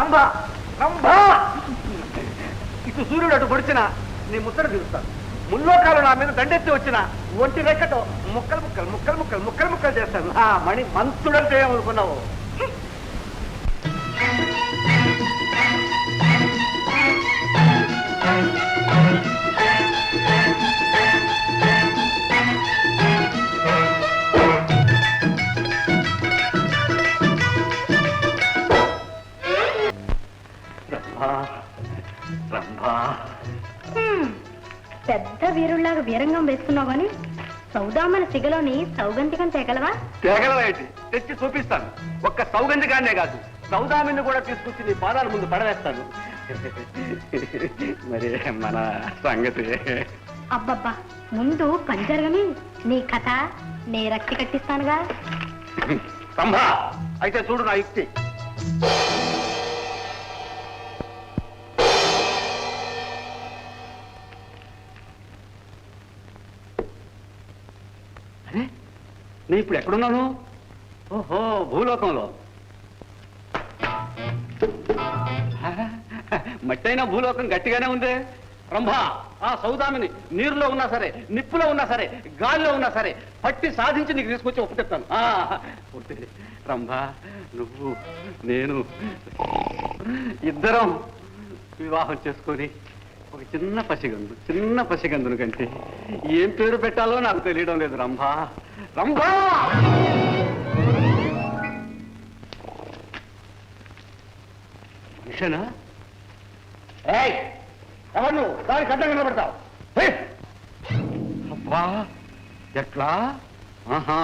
రంభ రంభ. ఇటు సూర్యుడు అటు పొడిచిన నీ ముచ్చట తీరుస్తాను. ముల్లోకాలు నా మీద దండెత్తి వచ్చిన ఒంటి రెక్కతో ముక్కలు ముక్కలు ముక్కలు ముక్కలు ముక్కలు ముక్కలు చేస్తాను. ఆ మణి మంతుడంటే ఏమనుకున్నావు? రంభ రంభ పెద్ద వీరుల్లాగా వీరంగం వేస్తున్నావు కానీ సౌదామన సిగలోని సౌగంధికం తెగలవా? తేగలవేంటి తెచ్చి చూపిస్తాను. ఒక్క సౌగంధికాన్నే కాదు సౌదామిని కూడా తీసుకొచ్చి నీ పాదాల ముందు పడవేస్తాను. మరి మన సంగతి? అబ్బబ్బా ముందు పంజరగని నీ కథ నే రక్తి కట్టిస్తానుగా. రంభ అయితే చూడు నా యుక్తి. నేను ఇప్పుడు ఎక్కడున్నాను? ఓహో భూలోకంలో. మట్టైన భూలోకం గట్టిగానే ఉంది. రంభా ఆ సౌదామిని నీరులో ఉన్నా సరే నిప్పులో ఉన్నా సరే గాలిలో ఉన్నా సరే పట్టి సాధించి నీకు తీసుకొచ్చి ఒప్పుకెత్తాను రంభా రంభ నువ్వు నేను ఇద్దరం వివాహం చేసుకొని ఒక చిన్న పసిగందు చిన్న పసిగందును కంటే ఏం పేరు పెట్టాలో నాకు తెలియడం లేదు రంభా. రంభా! మనిషేనా? ఎవరు? నువ్వు దానికి అడ్డంగా కనబడతావు. అబ్బా ఎట్లా? ఆహా.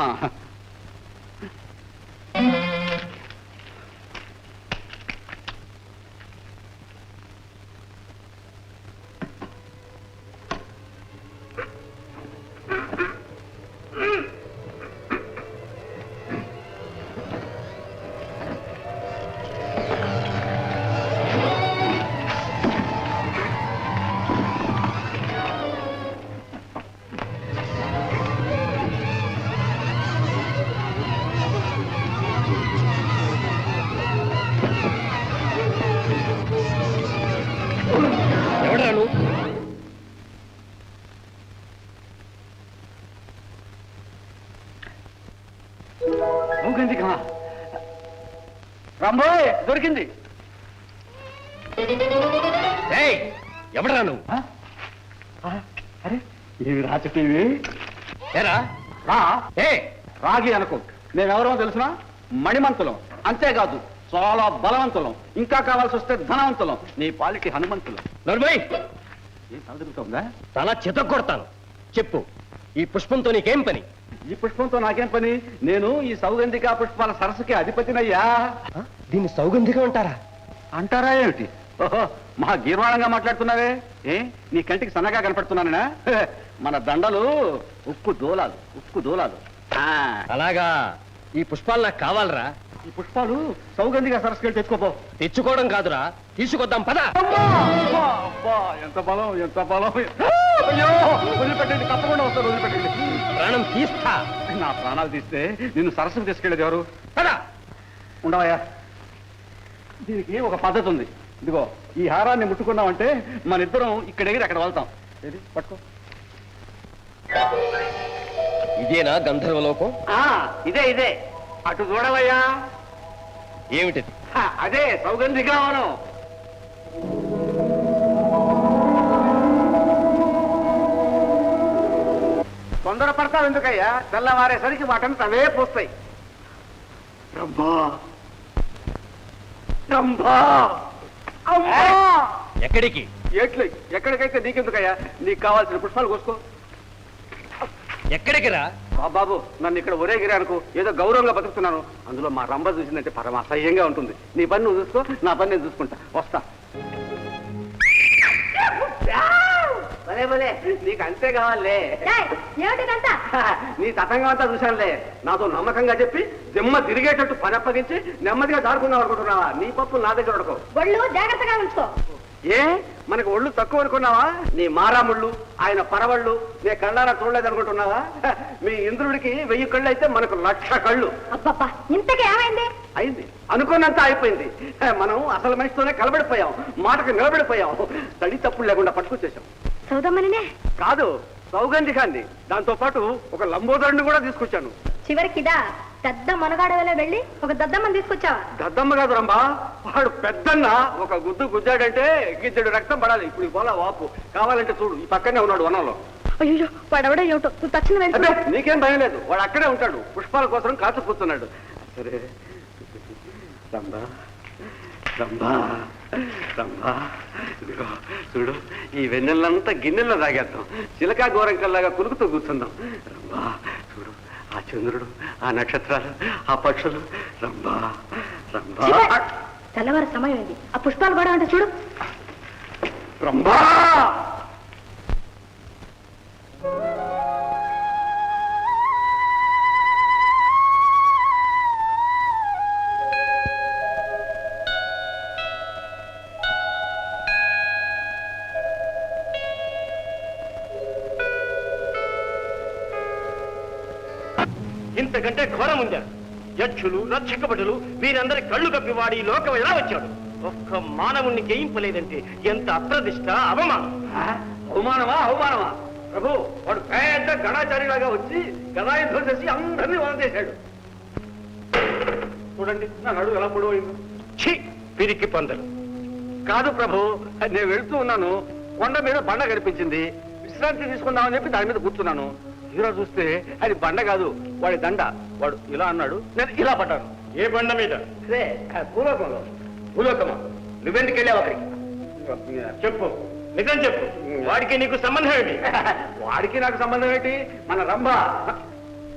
దొరికింది. ఏయ్ ఎవడా నువ్వు? అరే రాచటీవి ఏరా? రా. ఏ? రాగి అనుకో. మేమెవరో తెలుసునా? మణిమంతులం. అంతేకాదు చాలా బలవంతులం. ఇంకా కావాల్సి వస్తే ధనవంతులం. నీ పాలికి హనుమంతులం. నర్మయ్ ఏం చదువుతుందా తల చిత కొడతాను. చెప్పు ఈ పుష్పంతో నీకేం పని? ఈ పుష్పంతో నాకేం పని? నేను ఈ సౌగంధికా పుష్పాల సరస్సుకి అధిపతినయ్యా? దీన్ని సౌగంధికం అంటారా అంటారా ఏమిటి? ఓహో మా గీర్వాణంగా మాట్లాడుతున్నావే? ఏ? నీ కంటికి సన్నగా కనపడుతున్నానా మన దండలు ఉక్కు దూలాలు ఉక్కు దూలాలు. ఆ, అలాగా. ఈ పుష్పాలు నాకు కావాలరా. ఈ పుష్పాలు సౌగంధిగా సరస్సుకెళ్ళి తెచ్చుకోపో. తెచ్చుకోవడం కాదురా. తీసుకొద్దాం పద. అబ్బా, అబ్బా, అబ్బా, ఎంత బలం ఎంత బలం. అయ్యో! వదిలిపెట్టండి తప్పకుండా వస్తారు వదిలిపెట్టండి. ప్రాణం తీస్తా. నా ప్రాణాలు తీస్తే నిన్ను సరస్సుకు తీసుకెళ్ళేది ఎవరు? పద. ఉండవయ్యా. దీనికి ఒక పద్ధతి ఉంది. ఇదిగో ఈ హారాన్ని ముట్టుకున్నామంటే మన ఇద్దరం ఇక్కడ ఎగిరి అక్కడ వెళ్తాం. ఏది? పట్టుకో. ఇదేనా గంధర్వలోకం? ఆ, ఇదే ఇదే. అటు చూడవయ్యా. ఏమిటిది? అదే సౌగంధికావనం తొందర పడతావు ఎందుకయ్యా? తెల్లవారేసరికి వాటంతా అవే పూస్తాయి. రంభా రంభా అమ్మా! ఎక్కడికి? ఎట్లు ఎక్కడికైతే నీకెందుకయ్యా? నీకు కావాల్సిన పుష్పాలు కోసుకో. ఎక్కడికి రా? బాబు నన్ను ఇక్కడ ఒరేగిరి అనుకో ఏదో గౌరవంగా బతుకుతున్నాను. అందులో మా రంభ చూసిందంటే పరమ అసహ్యంగా ఉంటుంది. నీ పని నువ్వు చూసుకో నా పని నేను చూసుకుంటా. వస్తా. భలే భలే. నీకు అంతే కావాలే. ఏమిటిదంతా నీ తతంగం అంతా చూశానులే. నాతో నమ్మకంగా చెప్పి దిమ్మ తిరిగేటట్టు పని అప్పగించి నెమ్మదిగా దాడుకుందాం అనుకుంటున్నావా? నీ పప్పు నా దగ్గర ఉడకో. ఒళ్ళు జాగ్రత్తగా ఉంచుకో. ఏ? మనకు ఒళ్ళు తక్కువ అనుకున్నావా? నీ మారాముళ్ళు ఆయన పరవళ్ళు నీ కళ్ళారా చూడలేదు అనుకుంటున్నావా మీ ఇంద్రుడికి వెయ్యి కళ్ళు అయితే మనకు లక్ష కళ్ళు. ఇంతకీ ఏమైంది? అయింది. అనుకున్నంత అయిపోయింది. మనం అసలు మనిషితోనే కలబడిపోయాం. మాటకు నిలబడిపోయాం. తడి తప్పులు లేకుండా పట్టుకొచ్చేసాం. సౌదమ్మనినే? కాదు సౌగంధికాన్ని దాంతో పాటు ఒక లంబోదరుడిని కూడా తీసుకొచ్చాను. చివరికిదా పెద్ద మునగాడవలో వెళ్ళి ఒక దద్దమ్మని తీసుకొచ్చావా? దద్దమ్మ కాదు రంబా వాడు పెద్దన్న ఒక గుద్దు గుద్దాడంటే గిద్దెడు రక్తం పడాలి. ఇప్పుడు పోలా వాపు. కావాలంటే చూడు ఈ పక్కనే ఉన్నాడు వనంలో. అయ్యో వాడెవడో ఏమిటో? నువ్వు తక్షణ అదే నీకేం భయం లేదు. వాడు అక్కడే ఉంటాడు. పుష్పాల కోసం కాచు కూర్చున్నాడు. సరే రంబా రంబా రంబా ఇదిగో చూడు ఈ వెన్నెలంతా గిన్నెల్లో తాగేద్దాం. చిలకా గోరంకల్లాగా కులుకుతూ కూర్చుందాం. రంబా చూడు ఆ చంద్రుడు ఆ నక్షత్రాలు ఆ పక్షులు. రంబా రంబా తెల్లవారు సమయం ఇది ఆ పుష్పాలు కూడా అంటే చూడు. రంబా ఇంతకంటే ఘోరం ఉందా? యక్షులు రక్షకభటులు వీరందరి కళ్ళు కప్పివాడి లోకం ఎలా వచ్చాడు? ఒక్క మానవుణ్ణి జయింపలేదంటే ఎంత అప్రదిష్ట అవమానం? అవమానమా అవమానమా? ప్రభు వాడు పెద్ద గణాచారిలాగా వచ్చి గదాయుద్ధం చేసి అందరినీ వదిలేశాడు చూడండి నా నడువు ఎలా పొడవైందో ఛీ పిరికి పందలు. కాదు ప్రభు నేను వెళ్తూ ఉన్నాను కొండ మీద బండ కనిపించింది విశ్రాంతి తీసుకుందామని చెప్పి దాని మీద కూర్చున్నాను. తీరా చూస్తే అది బండ కాదు వాడి దండ. వాడు ఇలా అన్నాడు నేను ఇలా పడ్డాను. ఏ బండ మీద? అదే ఆ భూలోకంలో. భూలోకమా? నువ్వెందుకు వెళ్ళావు అక్కడికి? చెప్పు. నిజం చెప్పు. వాడికి నీకు సంబంధం ఏంటి వాడికి నాకు సంబంధం ఏంటి మన రంభ.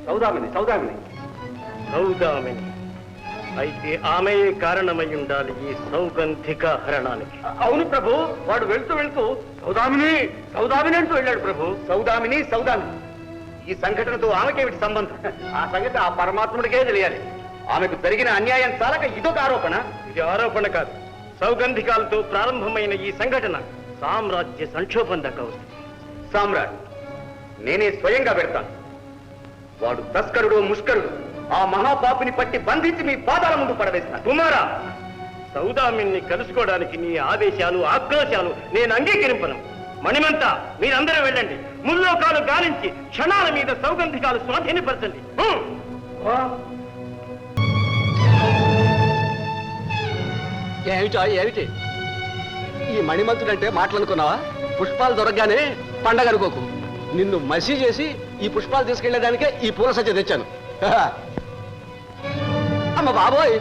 సౌదామిని సౌదామిని. సౌదామిని. అయితే ఆమె కారణమై ఉండాలి ఈ సౌగంధిక హరణానికి. అవును ప్రభు వాడు వెళ్తూ వెళ్తూ సౌదామిని సౌదామిని అంటూ వెళ్ళాడు ప్రభు. సౌదామిని సౌదామిని. ఈ సంఘటనతో ఆమెకేమిటి సంబంధం? ఆ సంగతి ఆ పరమాత్ముడికే తెలియాలి. ఆమెకు పెరిగిన అన్యాయం చాలక ఇదొక ఆరోపణ. ఇది ఆరోపణ కాదు. సౌగంధికాలతో ప్రారంభమైన ఈ సంఘటన సామ్రాజ్య సంక్షోభం దాకా వస్తుంది. సామ్రాట్ నేనే స్వయంగా పెడతాను. వాడు తస్కరుడు ముష్కరుడు ఆ మహాపాపిని పట్టి బంధించి మీ పాదాల ముందు పడవేస్తాను. కుమారా సౌదామిని కలుసుకోవడానికి నీ ఆదేశాలు ఆక్రోశాలు నేను అంగీకరింపను. మణిమంత మీరందరూ వెళ్ళండి. ముల్లోకాలు గాలించి క్షణాల మీద సౌగంధికాలు స్వాధీనపరచండి. ఏమిటా ఏమిటి? ఈ మణిమంతుడంటే మాటలనుకున్నావా? పుష్పాలు దొరకగానే పండగ అనుకోకు నిన్ను మసి చేసి ఈ పుష్పాలు తీసుకెళ్ళేదానికే ఈ పూల సజ్జ తెచ్చాను. అమ్మ బాబోయ్!